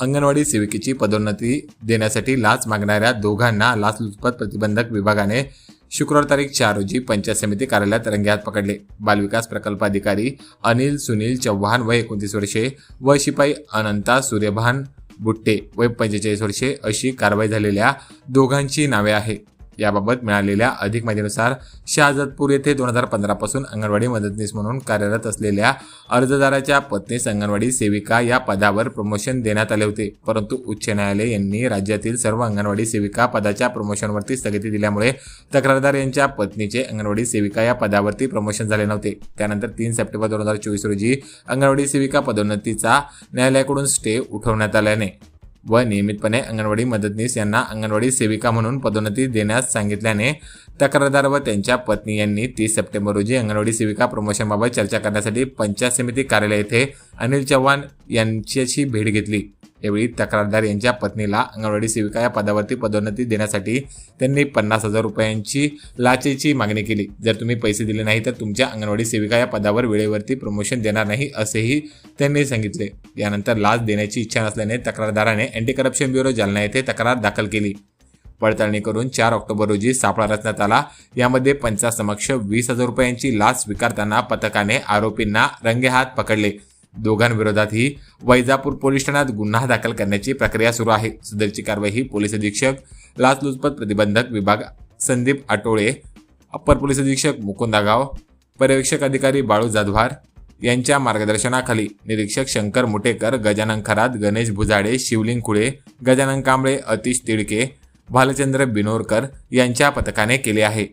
अंगणवाडी सेविकेची पदोन्नती देण्यासाठी लाच मागणाऱ्या दोघांना लाचलुचपत प्रतिबंधक विभागाने शुक्रवार तारीख चार रोजी पंचायत समिती कार्यालयात रंगेहात पकडले. बालविकास प्रकल्प अधिकारी अनिल सुनील चव्हाण वय एकोणतीस वर्षे व शिपाई अनंता सूर्यभान बुट्टे वय पंचेचाळीस वर्षे अशी कारवाई झालेल्या दोघांची नावे आहे याबाबत मिळालेल्या अधिक माहितीनुसार शहाजतपूर येथे दोन हजार पंधरापासून अंगणवाडी मदतनीस म्हणून कार्यरत असलेल्या अर्जदाराच्या पत्नीस अंगणवाडी सेविका या पदावर प्रमोशन देण्यात आले होते. परंतु उच्च न्यायालय यांनी राज्यातील सर्व अंगणवाडी सेविका पदाच्या प्रमोशनवरती स्थगिती दिल्यामुळे तक्रारदार यांच्या पत्नीचे अंगणवाडी सेविका या पदावरती प्रमोशन झाले नव्हते. त्यानंतर तीन सप्टेंबर दोन हजार चोवीस रोजी अंगणवाडी सेविका पदोन्नतीचा न्यायालयाकडून स्टे उठवण्यात आल्याने व नियमितपणे अंगणवाडी मदतनीस यांना अंगणवाडी सेविका म्हणून पदोन्नती देण्यास सांगितल्याने तक्रारदार व त्यांच्या पत्नी यांनी तीस सप्टेंबर रोजी अंगणवाडी सेविका प्रमोशनबाबत चर्चा करण्यासाठी पंचायत समिती कार्यालय येथे अनिल चव्हाण यांच्याशी भेट घेतली. यावेळी तक्रारदार यांच्या पत्नीला अंगणवाडी सेविका या पदावरती पदोन्नती देण्यासाठी त्यांनी पन्नास हजार रुपयांची लाचेची मागणी केली. जर तुम्ही पैसे दिले नाही तर तुमच्या अंगणवाडी सेविका या पदावर वेळेवरती प्रमोशन देणार नाही असेही त्यांनी सांगितले. यानंतर लाच देण्याची इच्छा नसल्याने तक्रारदाराने अँटी करप्शन ब्युरो जालना येथे तक्रार दाखल केली. पडताळणी करून चार ऑक्टोबर रोजी सापळा रचण्यात आला. यामध्ये पंचासमक्ष वीस हजार रुपयांची लाच स्वीकारताना पथकाने आरोपींना रंगेहात पकडले. दोघांविरोधातही वैजापूर पोलीस ठाण्यात गुन्हा दाखल करण्याची प्रक्रिया सुरू आहे. सदरची कारवाई ही पोलीस अधीक्षक लाचलुचपत प्रतिबंधक विभाग संदीप आटोळे अप्पर पोलीस अधीक्षक मुकुंदागाव पर्यवेक्षक अधिकारी बाळू जाधवार यांच्या मार्गदर्शनाखाली निरीक्षक शंकर मुटेकर गजानन खरात गणेश भुजाडे शिवलिंग खुळे गजानन कांबळे अतिश तिडके भालचंद्र बिनोरकर यांच्या पथकाने केले आहे.